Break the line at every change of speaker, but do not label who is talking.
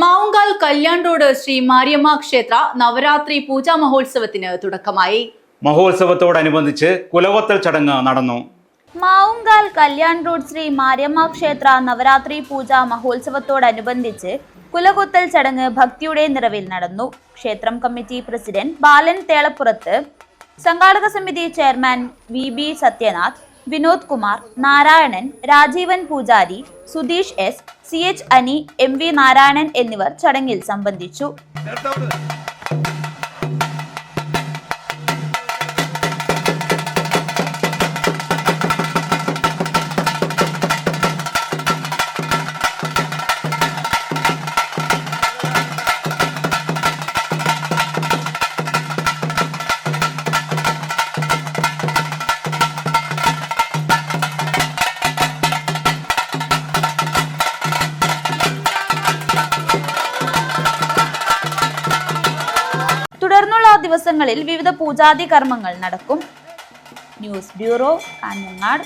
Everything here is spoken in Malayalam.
മാവുങ്കാൽ കല്യാൺ റോഡ് ശ്രീ മാരിയമ്മ ക്ഷേത്ര നവരാത്രി പൂജാ മഹോത്സവത്തിന് തുടക്കമായി.
മഹോത്സവത്തോടനുബന്ധിച്ച് കുലവത്തൽ ചടങ്ങ് നടന്നു.
മാവുങ്കാൽ കല്യാൺ റോഡ് ശ്രീ മാരിയമ്മ ക്ഷേത്ര നവരാത്രി പൂജാ മഹോത്സവത്തോടനുബന്ധിച്ച് കുലകുത്തൽ ചടങ്ങ് ഭക്തിയുടെ നിറവിൽ നടന്നു. ക്ഷേത്രം കമ്മിറ്റി പ്രസിഡന്റ് ബാലൻ തേളപ്പുറത്ത് സംഘാടക സമിതി chairman V B Sathyanath Vinod Kumar Narayanan Rajeevan പൂജാരി Sudheesh S C H Ani M V Narayanan എന്നിവർ ചടങ്ങിൽ സംബന്ധിച്ചു. ദിവസങ്ങളിൽ വിവിധ പൂജാതി കർമ്മങ്ങൾ നടക്കും. News bureau Kanhangad.